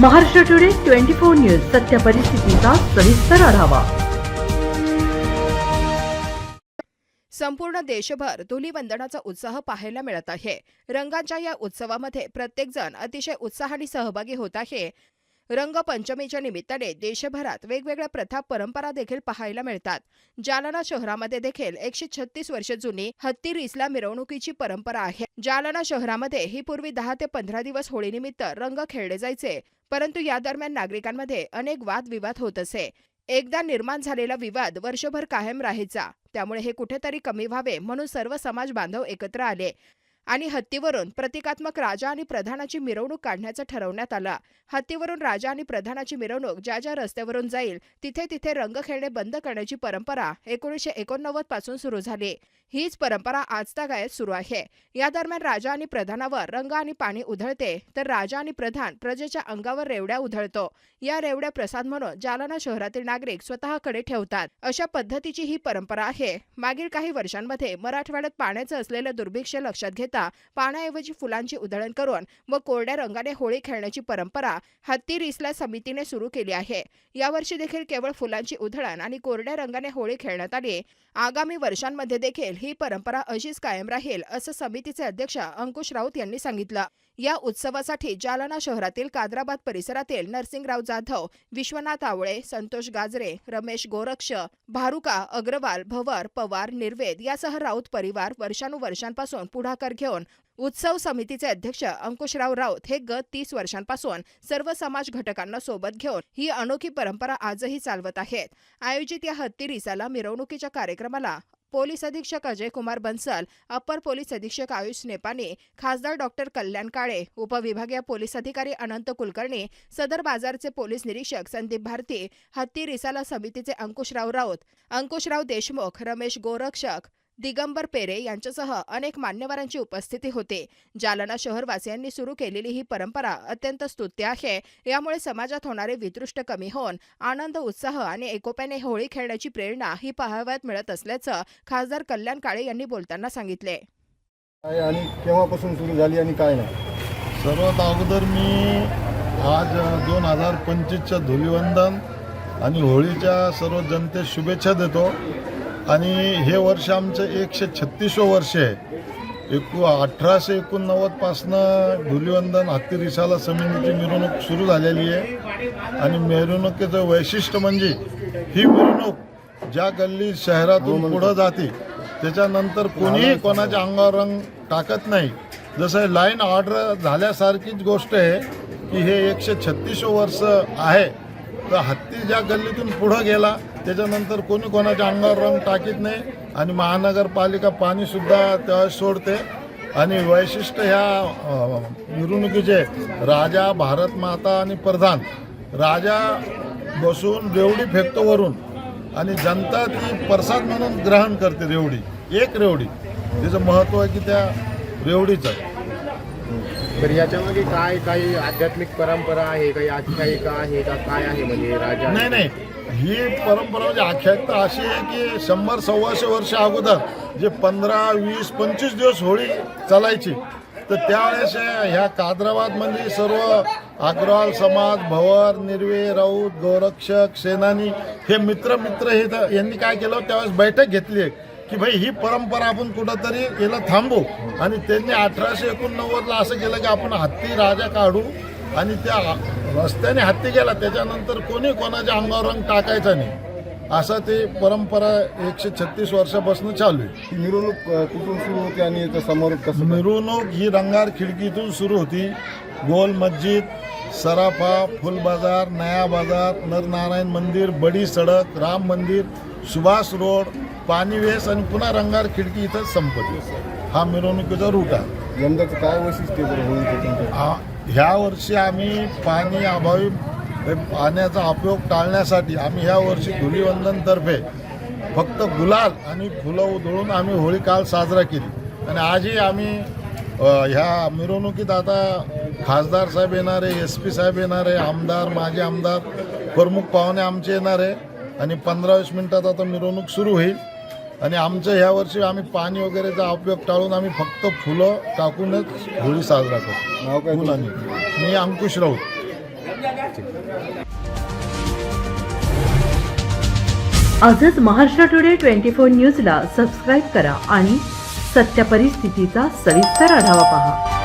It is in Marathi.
Maharashtra today twenty four news सत्य परिस्थितीचा सविस्तर आढावा. संपूर्ण देशभर धुलीवंदनाचा उत्साह पाहायला मिळत आहे. रंगांच्या या उत्सवामध्ये प्रत्येकजण अतिशय उत्साहाने सहभागी होत आहे. रंगपंचमीच्या निमित्ताने देशभरात वेगवेगळ्या प्रथा परंपरा देखील पाहायला मिळतात. जालना शहरामध्ये देखील एकशे छत्तीस वर्ष जुनी हत्ती रिसला मिरवणुकीची परंपरा आहे. जालना शहरामध्ये ही पूर्वी दहा ते पंधरा दिवस होळीनिमित्त रंग खेळले जायचे. परंतु या दरम्यान नागरिकांमध्ये अनेक वादविवाद होत असे. एकदा निर्माण झालेला विवाद वर्षभर कायम राहायचा. त्यामुळे हे कुठेतरी कमी व्हावे म्हणून सर्व समाज बांधव एकत्र आले आणि हत्तीवरून प्रतिकात्मक राजा आणि प्रधानाची मिरवणूक काढण्याचं ठरवण्यात आलं. हत्तीवरून राजा आणि प्रधानाची मिरवणूक ज्या ज्या रस्त्यावरून जाईल तिथे तिथे रंग खेळणे बंद करण्याची परंपरा एकोणीसशे एकोणनव्वदपासून सुरू झाली. हीच परंपरा आजतागायत सुरू आहे. या दरम्यान राजा आणि प्रधानावर रंग आणि पाणी उधळते तर राजा आणि प्रधान प्रजेच्या अंगावर रेवड्या उधळतो. या रेवड्या प्रसाद म्हणून जालना शहरातील नागरिक स्वतःकडे ठेवतात. अशा पद्धतीची ही परंपरा आहे. मागील काही वर्षांमध्ये मराठवाड्यात पाण्याचं असलेलं दुर्भिक्ष लक्षात घेता पाण्याऐवजी फुलांची उधळण करून व कोरड्या रंगाने होळी खेळण्याची परंपरा हत्ती रिसला समितीने सुरू केली आहे. यावर्षी देखील केवळ फुलांची उधळण आणि कोरड्या रंगाने होळी खेळण्यात आली. आगामी वर्षांमध्ये देखील ही परंपरा अशीच कायम राहील असं समितीचे अध्यक्ष अंकुश राऊत यांनी सांगितलं. या उत्सवासाठी जालना शहरातील कादराबाद परिसरातील नरसिंगराव जाधव विश्वनाथ आवळे संतोष गाजरे रमेश गोरक्ष भारुका अग्रवाल भवर पवार निर्वेद यासह राऊत परिवार वर्षानुवर्षांपासून पुढाकार घेऊन उत्सव समितीचे अध्यक्ष अंकुशराव राऊत हे गत तीस वर्षांपासून सर्व समाज घटकांना सोबत घेऊन ही अनोखी परंपरा आजही चालवत आहेत. आयोजित या हत्ती रिसाला मिरवणुकीच्या कार्यक्रमाला पोलीस अधीक्षक अजय कुमार बन्सल अप्पर पोलीस अधीक्षक आयुष नेपाने खासदार डॉक्टर कल्याण काळे उपविभागीय पोलीस अधिकारी अनंत कुलकर्णी सदर बाजारचे पोलीस निरीक्षक संदीप भारती हत्ती रिसाला समितीचे अंकुशराव राऊत अंकुशराव देशमुख रमेश गोरक्षक दिगंबर पेरे यांच्यासह अनेक मान्यवरांची उपस्थिती होती. जालना शहरवासियांनी सुरू केलेली ही परंपरा अत्यंत स्तुत्य आहे. यामुळे समाजात होणारे विदृष्ट कमी होऊन आनंद उत्साह आणि एकोप्याने होळी खेळण्याची प्रेरणा ही पाहाव्यात मिळत असल्याचं खासदार कल्याण काळे यांनी बोलताना सांगितले. आणि केव्हापासून सुरू झाली आणि काय नाही? सर्वात अगोदर मी आज दोन हजार पंचवीसच्या धुलिवंदन आणि होळीच्या सर्व जनतेस शुभेच्छा देतो. आणि हे वर्ष आमचं एकशे छत्तीसवं वर्ष आहे. एकू अठराशे एकोणनव्वदपासनं धुलिवंदन हत्ती रिसाला समितीची मिरवणूक सुरू झालेली आहे. आणि मिरवणुकीचं वैशिष्ट्य म्हणजे ही मिरवणूक ज्या गल्ली शहरातून पुढं जाते त्याच्यानंतर कोणीही कोणाच्या अंगावर रंग टाकत नाही. जसं लाईन ऑर्डर झाल्यासारखीच गोष्ट आहे की हे एकशे छत्तीस वर्ष आहे. तर हत्ती ज्या गल्लीतून पुढं गेला त्याच्यानंतर कोणी कोणाच्या अंगावर रंग टाकीत नाही आणि महानगरपालिका पाणीसुद्धा तेव्हा सोडते. आणि वैशिष्ट्य ह्या मिरवणुकीचे राजा भारत माता आणि प्रधान. राजा बसून रेवडी फेकतो वरून आणि जनता ती प्रसाद म्हणून ग्रहण करते रेवडी एक रेवडी. तिचं महत्त्व आहे की त्या रेवडीचं. तर याच्यामध्ये काय काही आध्यात्मिक परंपरा आहे काही आख्यायिका आहे का? काय आहे म्हणजे राजा? नाही नाही. ही परंपरा म्हणजे आख्यायिकता अशी आहे की शंभर सव्वाशे वर्ष अगोदर जे पंधरा वीस पंचवीस दिवस होळी चालायची तर त्यावेळेस ह्या कादराबादमध्ये सर्व अग्रवाल समाज भवर निर्वे राऊत गोरक्षक सेनानी हे मित्र मित्र हे यांनी काय केलं? त्यावेळेस बैठक घेतली आहे की भाई ही परंपरा आपण कुठंतरी याला थांबू. आणि त्यांनी अठराशे एकोणनव्वदला असं केलं की आपण हत्ती राजा काढू आणि त्या रस्त्याने हत्ती गेला त्याच्यानंतर कोणी कोणाच्या अंगावर रंग टाकायचा नाही. असं ते परंपरा एकशे छत्तीस वर्षापासून चालू आहे. मिरवणूक कुठून सुरू होते आणि याचं समारोप कसं? मिरवणूक ही रंगार खिडकीतून सुरू होती. गोल मस्जिद सराफा फुल बाजार नया बाजार नरनारायण मंदिर बडी सडक राम मंदिर सुभाष रोड पाणीवेस आणि पुन्हा रंगार खिडकी इथं संपत हा मिरवणुकीचा रूट आहे. यंदाचं काय वैशिष्ट्य बरं आ- ह्या वर्षी आम्ही पाणी अभावी हे पाण्याचा उपयोग टाळण्यासाठी आम्ही ह्या वर्षी धुलीवंदनतर्फे फक्त गुलाल आणि फुलं उधळून आम्ही होळी काल साजरा केली. आणि आजही आम्ही अ, ह्या मिरवणुकीत आता खासदार साहेब येणार आहे एस पी साहेब येणार आहे आमदार माजी आमदार प्रमुख पाहुणे आमचे येणार आहे. आणि पंधरा वीस मिनटात आता मिरवणूक सुरू होईल. आणि आमचं ह्या वर्षी आम्ही पाणी वगैरेचा उपयोग टाळून आम्ही फक्त फुलं टाकूनच होळी साजरा करतो. फुलांनी. मी अंकुश राऊत. आजच महाराष्ट्र टुडे ट्वेंटी फोर न्यूजला सबस्क्राईब करा आणि सत्य परिस्थितीचा सविस्तर आढावा पहा.